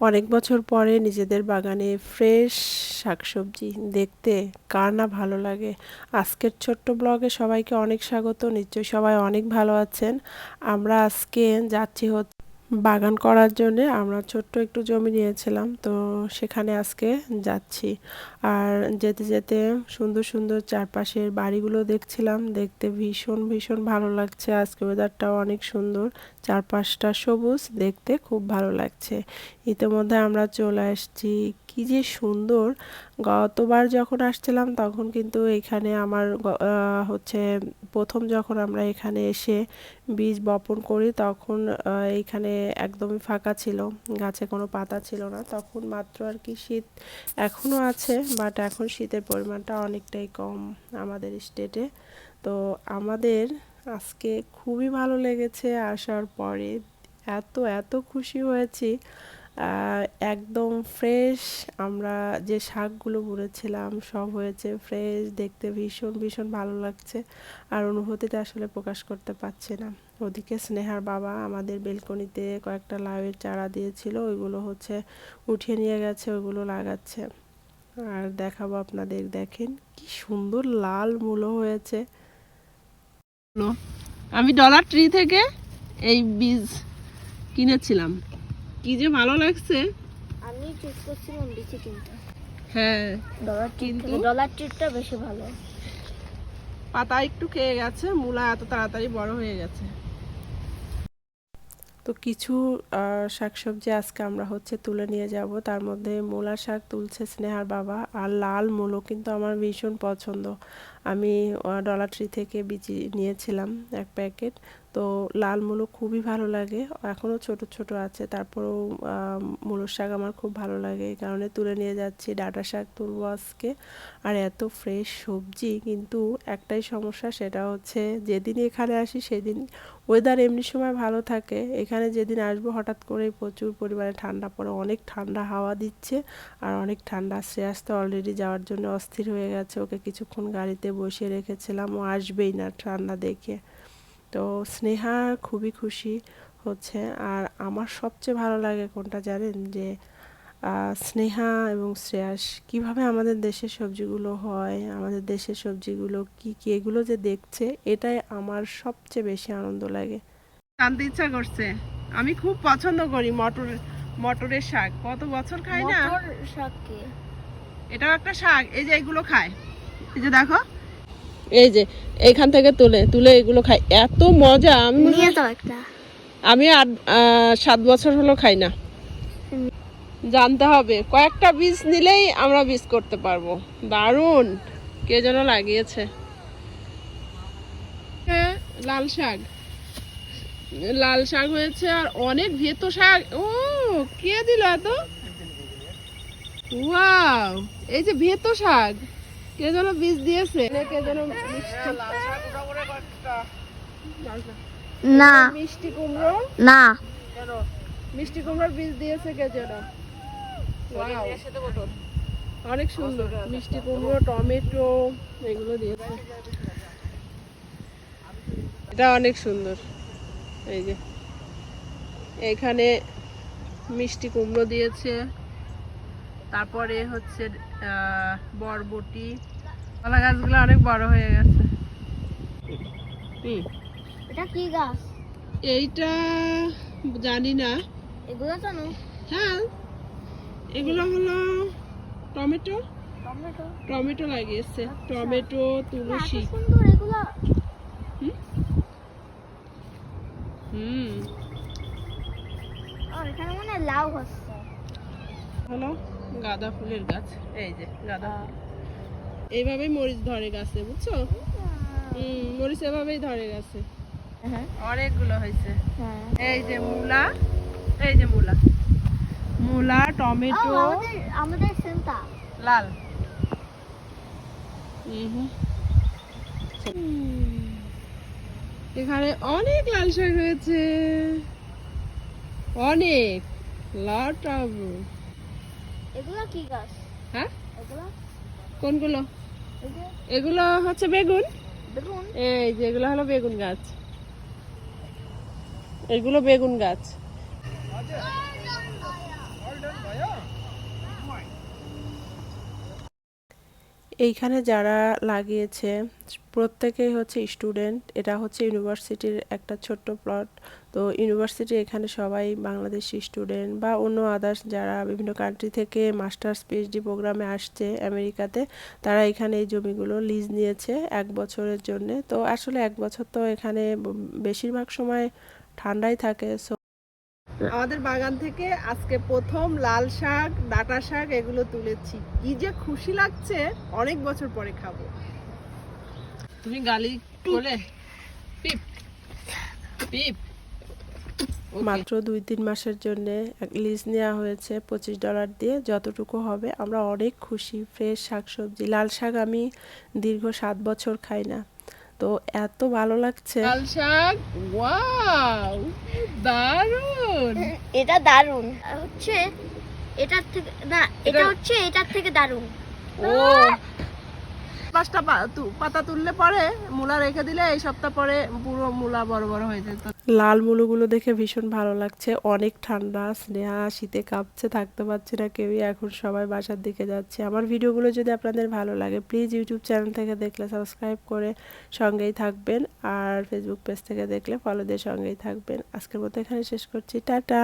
অনেক বছর পরে নিজেদের বাগানে ফ্রেশ শাকসবজি দেখতে কার না ভালো লাগে। আজকের ছোট্ট ব্লগে সবাইকে অনেক স্বাগত। নিশ্চয়ই সবাই অনেক ভালো আছেন। আমরা আজকে যাচ্ছি হচ্ছে বাগান করার জন্যে আমরা ছোট্ট একটু জমি নিয়েছিলাম, তো সেখানে আজকে যাচ্ছি। আর যেতে যেতে সুন্দর সুন্দর চারপাশের বাড়িগুলো দেখছিলাম, দেখতে ভীষণ ভীষণ ভালো লাগছে। আজকে ওয়েদারটাও অনেক সুন্দর, চারপাশটা সবুজ, দেখতে খুব ভালো লাগছে। ইতিমধ্যে আমরা চলে আসছি কি যে সুন্দর। গতবার যখন আসছিলাম তখন কিন্তু এখানে আমার হচ্ছে প্রথম যখন আমরা এখানে এসে বীজ বপন করি তখন এইখানে একদমই ফাঁকা ছিল, গাছে কোনো পাতা ছিল না। তখন মাত্র আর কি শীত এখনও আছে বাট এখন শীতের পরিমাণটা অনেকটাই কম আমাদের স্টেটে তো আমাদের আজকে খুবই ভালো লেগেছে আসার পরে। এত এত খুশি হয়েছি। একদম ফ্রেশ আমরা যে শাকগুলো বুনেছিলাম, সব হয়েছে ফ্রেশ দেখতে ভীষণ ভীষণ ভালো লাগছে। আর অনুভূতিটা আসলে প্রকাশ করতে পারছে না। ওদিকে স্নেহার বাবা আমাদের বেলকনিতে কয়েকটা লাউয়ের চারা দিয়েছিল, ওইগুলো হচ্ছে উঠিয়ে নিয়ে গেছে, ওইগুলো লাগাচ্ছে। আর দেখাবো আপনাদের, দেখেন কি সুন্দর লাল মূলো হয়েছে। আমি ডলার ট্রি থেকে এই বীজ কিনেছিলাম। কি যে ভালো লাগছে। আমি চুজ করছিলাম বিচি কিনতে। হ্যাঁ ডলার কিন্তু? ডলার ট্রিটটা বেশি ভালো। পাতা একটু খেয়ে গেছে মূলা এত তাড়াতাড়ি বড় হয়ে গেছে। তো কিছু আহ, শাকসবজি আজকে আমরা হচ্ছে তুলে নিয়ে যাব। তার মধ্যে মূলা শাক তুলছে স্নেহার বাবা আর লাল মূলো কিন্তু আমার ভীষণ পছন্দ। আমি ডলার ট্রি থেকে বিচি নিয়েছিলাম এক প্যাকেট। তো লাল মূলো খুবই ভালো লাগে। এখনও ছোট ছোট আছে। তারপরেও মূলোর শাক আমার খুব ভালো লাগে। এই কারণে তুলে নিয়ে যাচ্ছি ডাঁটা শাক তুলবো আজকে। আর এত ফ্রেশ সবজি, কিন্তু একটাই সমস্যা সেটা হচ্ছে যেদিন এখানে আসি সেদিন ওয়েদার এমনি সময় ভালো থাকে। এখানে যেদিন আসব হঠাৎ করেই প্রচুর পরিমাণে ঠান্ডা পড়ে। অনেক ঠান্ডা হাওয়া দিচ্ছে আর অনেক ঠান্ডা শ্রেয়াস তো অলরেডি যাওয়ার জন্য অস্থির হয়ে গেছে। ওকে কিছুক্ষণ গাড়িতে বসিয়ে রেখেছিলাম। ও আসবেই না ঠান্ডা দেখে। তো স্নেহা খুবই খুশি হচ্ছে। আর আমার সবচেয়ে ভালো লাগে কোনটা জানেন? যে স্নেহা এবং শ্রেয়াস কীভাবে আমাদের দেশের সবজিগুলো হয় আমাদের দেশের সবজিগুলো কি কি এগুলো যে দেখছে এটাই আমার সবচেয়ে বেশি আনন্দ লাগে। জানতে ইচ্ছা করছে। আমি খুব পছন্দ করি মটর মটরের শাক। কত বছর খাই না? এটাও একটা শাক। এই যে এগুলো খায়। এই যে দেখো এই যে এইখান থেকে তুলে তুলে এগুলো খাই। এত মজা আমি নিয়ে যাও একটা। আমি আট সাত বছর হলো খাই না। জানতে হবে কয়েকটা বীজ নিলেই আমরা বীজ করতে পারব। দারুণ! কে যেন লাগিয়েছে। হ্যাঁ লাল শাক। লাল শাক হয়েছে আর অনেক ভেতো শাক। ও কে দিল এত? ওয়াও এই যে ভেতো শাক। কে যেন বীজ দিয়েছে? কে যেন না। মিষ্টি কুমড়ো? না। মিষ্টি কুমড়োর বীজ দিয়েছে কে যেন? অনেক সুন্দর। মিষ্টি কুমড়ো টমেটো এগুলো দিয়েছে। এটা অনেক সুন্দর। এই যে। এখানে মিষ্টি কুমড়ো দিয়েছে। তারপরে হচ্ছে বরবটি। কলা গাছগুলো অনেক বড় হয়ে গেছে। হুম এটা কি গাছ? এইটা জানি না। এগুলো জানো হ্যাঁ এগুলো হলো টমেটো। টমেটো? টমেটো লাগিয়েছে। টমেটো তুলসী। সুন্দর এগুলো। হুম? আর এখানে মনে লাউ হচ্ছে। হলো? গাঁদা ফুলের গাছ। এই যে গাঁদা ফুল। এইভাবেই মরিচ ধরে গাছে বুঝছ? হুম মরিচ এভাবেই ধরে গাছে। হ্যাঁ। অনেকগুলো হয়েছে। হ্যাঁ। এই যে মূলা এই যে মূলা। মূলা টমেটো। আমাদের সেন্টা লাল। হুম এখানে অনেক লাল শাক হয়েছে অনেক। লট অফ এগুলো কি গাছ? হ্যাঁ? এগুলো? কোনগুলো? এগুলো হচ্ছে বেগুন? এই যে এগুলো হলো বেগুন গাছ। এগুলো বেগুন গাছ। এইখানে যারা লাগিয়েছে, প্রত্যেকেই হচ্ছে স্টুডেন্ট এটা হচ্ছে ইউনিভার্সিটির একটা ছোট্ট প্লট তো ইউনিভার্সিটি এখানে সবাই বাংলাদেশি স্টুডেন্ট বা অন্য আদার্স যারা বিভিন্ন কান্ট্রি থেকে মাস্টার্স পিএইচডি প্রোগ্রামে আসছে আমেরিকাতে, তারা এখানে এই জমিগুলো লিজ নিয়েছে এক বছরের জন্যে। তো আসলে এক বছর তো এখানে বেশিরভাগ সময় ঠান্ডাই থাকে সো আমাদের বাগান থেকে আজকে প্রথম লাল শাক ডাটা শাক এগুলো তুলেছি। কি যে খুশি লাগছে অনেক বছর পরে খাব। তুমি গালি বলে পিপ পিপ। মাত্র দুই তিন মাসের জন্য লিজ নেওয়া হয়েছে পঁচিশ ডলার দিয়ে যতটুকু হবে। আমরা অনেক খুশি ফ্রেশ শাকসবজি। লাল শাক আমি দীর্ঘ সাত বছর খাই না। তো এত ভালো লাগছে। লাল শাক? ওয়াও! দারুণ এটা দারুণ হচ্ছে এটার থেকে না এটা এটা- হচ্ছে এটার থেকে দারুণ ও! পাঁচটা পা- তু- পাতা তুললে পরে মূলা রেখে দিলে এই সপ্তাহ পরে পুরো মূলা বড় বড় হয়ে যেত লাল মুলোগুলো দেখে ভীষণ ভালো লাগছে। অনেক ঠান্ডা, স্নেহা, শীতে কাঁপছে, থাকতে পারছে না কেউই। এখন সবাই বাসার দিকে যাচ্ছে। আমার ভিডিওগুলো যদি আপনাদের ভালো লাগে প্লিজ ইউটিউব চ্যানেল থেকে দেখলে সাবস্ক্রাইব করে সঙ্গেই থাকবেন আর ফেসবুক পেজ থেকে দেখলে ফলো দিয়ে সঙ্গেই থাকবেন। আজকের মতো এখানে শেষ করছি। টাটা!